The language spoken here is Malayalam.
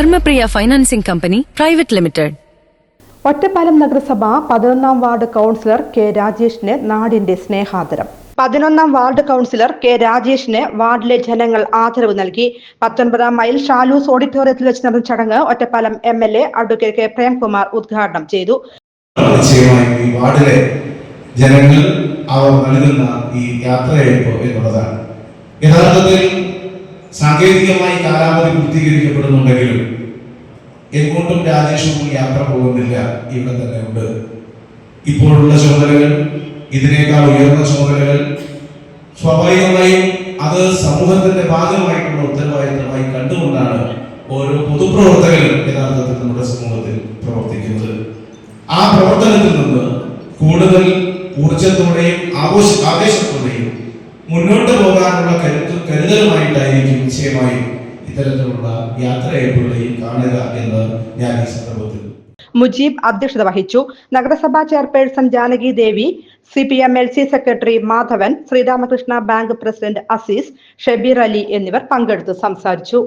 Dharmapriya financing company private limited. Ottapalam നഗരസഭ പതിനൊന്നാം വാർഡ് കൗൺസിലർ കെ രാജേഷിന് നാടിന്റെ സ്നേഹാദരം. പതിനൊന്നാം വാർഡ് കൗൺസിലർ കെ രാജേഷിന് വാർഡിലെ ജനങ്ങൾ ആദരവ് നൽകി. പത്തൊൻപതാം മൈൽ ഷാലൂസ് ഓഡിറ്റോറിയത്തിൽ വെച്ച് നടന്ന ചടങ്ങ് Ottapalam M L A advocate K Premkumar ഉദ്ഘാടനം ചെയ്തു. ഈ വാർഡിലെ ജനങ്ങൾ അവർ നൽകുന്ന ഈ യാത്രയയപ്പ് എന്നുള്ളതാണ്. യഥാർത്ഥത്തിൽ സാങ്കേതികമായി കാലാവധി പൂർത്തീകരിക്കപ്പെടുന്നുണ്ടെങ്കിലും എങ്ങോട്ടും രാജേഷും യാത്ര പോകുന്നില്ല ഇവിടെ തന്നെ ഉണ്ട്. ഇപ്പോഴുള്ള ചുമതലകൾ ഇതിനേക്കാൾ ഉയർന്ന ചുമതലകൾ സ്വാഭാവികമായും അത് സമൂഹത്തിന്റെ ഭാഗമായിട്ടുള്ള ഉത്തരവാദിത്തമായി കണ്ടുകൊണ്ടാണ് ഓരോ പൊതുപ്രവർത്തകരും യഥാർത്ഥത്തിൽ നമ്മുടെ സമൂഹത്തിൽ പ്രവർത്തിക്കുന്നത്. ആ പ്രവർത്തനത്തിൽ നിന്ന് കൂടുതൽ ഊർജത്തോടെയും ആവേശത്തോടെയും മുന്നോട്ട് പോകാനുള്ള കരുത്ത് കരുതലുമായിട്ടായിരിക്കും നിശ്ചയമായും ഇത്തരത്തിലുള്ള യാത്ര യാത്രയയപ്പുകളെയും കാണുക എന്ന് ഞാൻ ഈ സന്ദർഭത്തിൽ മുജീബ് അധ്യക്ഷത വഹിച്ചു. നഗരസഭാ chairperson Janaki Devi C P M L C secretary Madhavan Sreeramakrishna bank president Azeez Shabeer Ali എന്നിവർ പങ്കെടുത്ത് സംസാരിച്ചു.